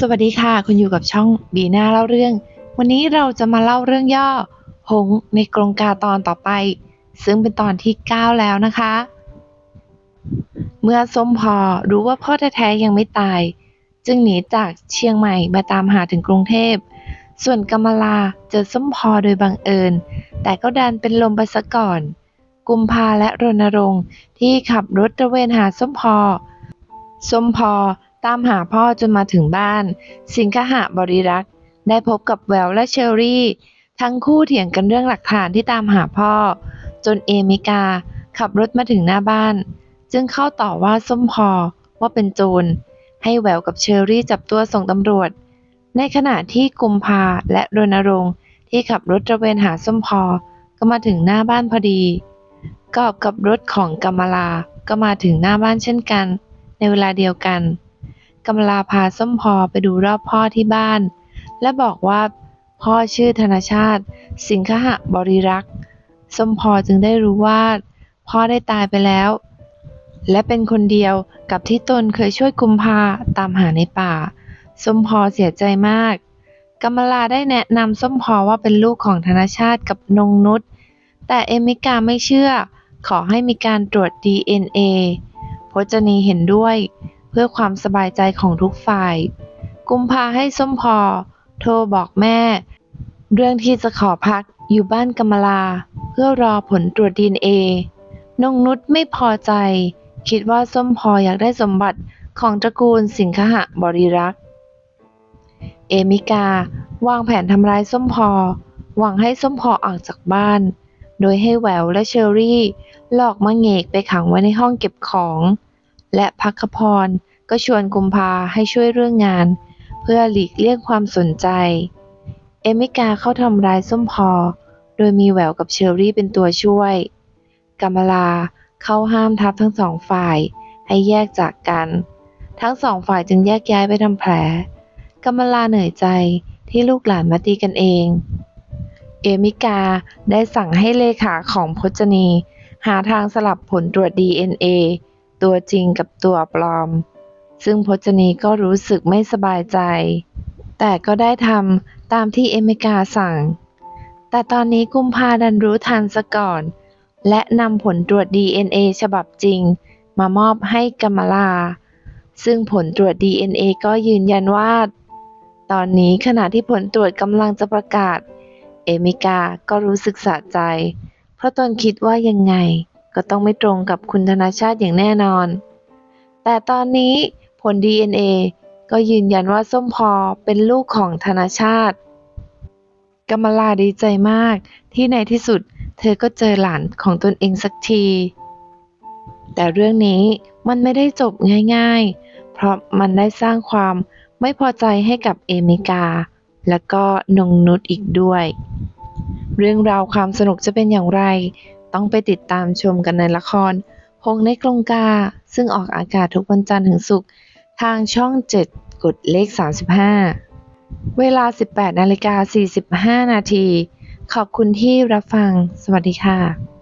สวัสดีค่ะ คุณอยู่กับช่องบีน่าเล่าเรื่อง วันนี้เราจะมาเล่าเรื่องย่อ หงในกรงกาตอนต่อไป ซึ่งเป็นตอนที่ 9 แล้วนะคะ เมื่อส้มพอรู้ว่าพ่อแท้ๆยังไม่ตาย จึงหนีจากเชียงใหม่มาตามหาถึงกรุงเทพ ส่วนกำมลาเจอส้มพอโดยบังเอิญ แต่ก็ดันเป็นลมไปซะก่อน กุมภาและรณรงค์ที่ขับรถตระเวนหาส้มพอส้มพอ ตามหาพ่อจนมาถึงบ้าน สิงคหะบริรักษ์ ได้พบกับแววและเชอรี่ ทั้งคู่เถียงกันเรื่องหลักฐานที่ตามหาพ่อ จนเอมิกาขับรถมาถึงหน้าบ้าน จึงเข้าต่อว่าส้มพอว่าเป็นโจรให้แววกับเชอรี่จับตัวส่งตำรวจ ในขณะที่กุมภาและรณรงค์ที่ขับรถตระเวนหาส้มพอก็มาถึงหน้าบ้านพอดีกอบกับรถของกำมลาก็มาถึงหน้าบ้านเช่นกัน ในเวลาเดียวกัน กำมลาพาส้มพอไปดูรอบพ่อที่บ้าน และบอกว่าพ่อชื่อธนชาติ สิงคหะบริรักษ์ส้มพอจึงได้รู้ว่า พ่อได้ตายไปแล้ว และเป็นคนเดียวกับที่ตนเคยช่วยกุมภาตามหาในป่า ส้มพอเสียใจมากกำมลาได้แนะนำส้มพอว่าเป็นลูกของธนชาติกับนงนุชแต่เอมิกาไม่เชื่อ ขอให้มีการตรวจ DNA พจนีเห็นด้วย เพื่อความสบายใจของทุกฝ่าย กุมภาให้ส้มพอ โทรบอกแม่ เรื่องที่จะขอพักอยู่บ้านกำมลา เพื่อรอผลตรวจ DNA นงนุชไม่พอใจ คิดว่าส้มพออยากได้สมบัติของตระกูลสิงคหะบริรักษ์ เอมิกาวางแผนทำร้ายส้มพอ หวังให้ส้มพอออกจากบ้าน โดยให้แหววและเชอรี่ หลอกมะเงกไปขังไว้ในห้องเก็บของ และพักพรก็ชวนกุมภาให้ช่วยเรื่องงาน เพื่อหลีกเลี่ยงความสนใจ เอมิกาเข้าทำร้ายส้มพอ โดยมีแหววกับเชอรี่เป็นตัวช่วยกัมลาเข้าห้ามทัพทั้งสองฝ่ายให้แยกจากกัน ทั้งสองฝ่ายจึงแยกย้ายไปทำแผลกัมลาเหนื่อยใจที่ลูกหลานมาตีกันเอง เอมิกาได้สั่งให้เลขาของพจนี หาทางสลับผลตรวจ DNA ตัวจริงกับตัวปลอม ซึ่งพจนีก็รู้สึกไม่สบายใจ แต่ก็ได้ทำตามที่เอเมกาสั่ง แต่ตอนนี้กุมภาดันรู้ทันซะก่อน และนำผลตรวจ DNA ฉบับจริง มามอบให้กัมมลา ซึ่งผลตรวจ DNA ก็ยืนยันว่า ตอนนี้ขณะที่ผลตรวจกำลังจะประกาศ เอมิกาก็รู้สึกสะใจ เพราะตนคิดว่ายังไง ก็ต้องไม่ตรงกับคุณธนาชาติอย่างแน่นอน แต่ตอนนี้ผล DNA ก็ยืนยันว่าส้มพอเป็นลูกของธนาชาติกำมลาดีใจมากที่ในที่สุด เธอก็เจอหลานของตนเองสักที แต่เรื่องนี้มันไม่ได้จบง่ายๆ เพราะมันได้สร้างความไม่พอใจให้กับเอมิกา และก็นงนุชอีกด้วย เรื่องราวความสนุกจะเป็นอย่างไร ต้องไปติดตามชมกันในละคร พงในกรงกา ซึ่งออกอากาศทุกวันจันทร์ถึงศุกร์ทางช่อง 7 กดเลข 35 เวลา 18นาฬิกา45 นาที ขอบคุณที่รับฟัง สวัสดีค่ะ